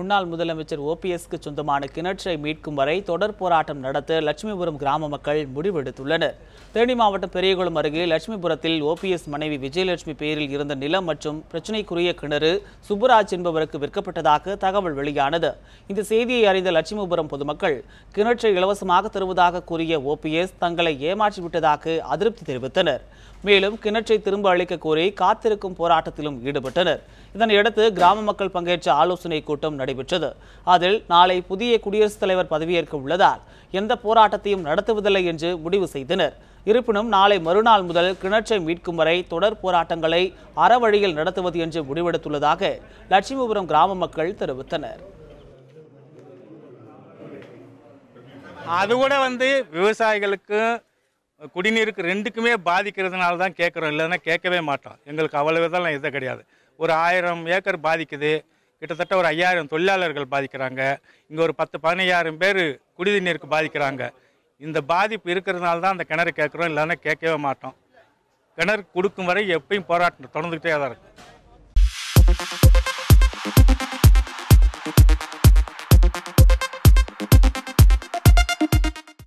முன்னாள் முதலமைச்சர் ஓபிஎஸ்க்கு சொந்தமான கிணற்றை மீட்கும் வரை தொடர் போராட்டம் நடத்த லட்சுமிபுரம் கிராம மக்கள் முடிவெடுத்துள்ளனர். தேனி மாவட்டம் பெரியகுளம் அருகே லட்சுமிபுரத்தில் ஓபிஎஸ் மனைவி விஜயலட்சுமி பெயரில் இருந்த நிலம் மற்றும் பிரச்சினைக்குரிய கிணறு சுப்புராஜ் என்பவருக்கு விற்கப்பட்டதாக தகவல் வெளியானது. இந்த செய்தியை அறிந்த லட்சுமிபுரம் பொதுமக்கள் கிணற்றை இலவசமாக தருவதாக கூறிய ஓபிஎஸ் தங்களை ஏமாற்றிவிட்டதாக அதிருப்தி தெரிவித்தனர். மேலும் கிணற்றை திரும்ப அளிக்க கோரி காத்திருக்கும் போராட்டத்திலும் ஈடுபட்டனர். இதனையடுத்து கிராம மக்கள் பங்கேற்ற ஆலோசனை கூட்டம் நடைபெற்றது அதில் நாளை புதிய குடியரசுத் தலைவர் பதவியேற்க உள்ளதால் எந்த போராட்டத்தையும் நடத்துவதில்லை என்று முடிவு செய்தனர். இருப்பினும் நாளை மறுநாள் முதல் கிணற்றை மீட்கும் வரை தொடர் போராட்டங்களை அறவழியில் நடத்துவது என்று முடிவெடுத்துள்ளதாக லட்சுமிபுரம் கிராம மக்கள் தெரிவித்தனர். அது கூட வந்து விவசாயிகளுக்கு குடிநீருக்கு ரெண்டுக்குமே பாதிக்கிறதுனால தான் கேட்குறோம். இல்லைன்னா கேட்கவே மாட்டோம். எங்களுக்கு அவ்வளவு இதெல்லாம் இது கிடையாது. ஒரு ஆயிரம் ஏக்கர் பாதிக்குது. கிட்டத்தட்ட ஒரு ஐயாயிரம் தொழிலாளர்கள் பாதிக்கிறாங்க. இங்கே ஒரு பத்து பதினையாயிரம் பேர் குடிநீருக்கு பாதிக்கிறாங்க. இந்த பாதிப்பு இருக்கிறதுனால தான் அந்த கிணறு கேட்குறோம் இல்லைன்னா கேட்கவே மாட்டோம். கிணறு கொடுக்கும் வரை எப்பயும் போராட்டம் தொடர்ந்துக்கிட்டே தான் இருக்கும்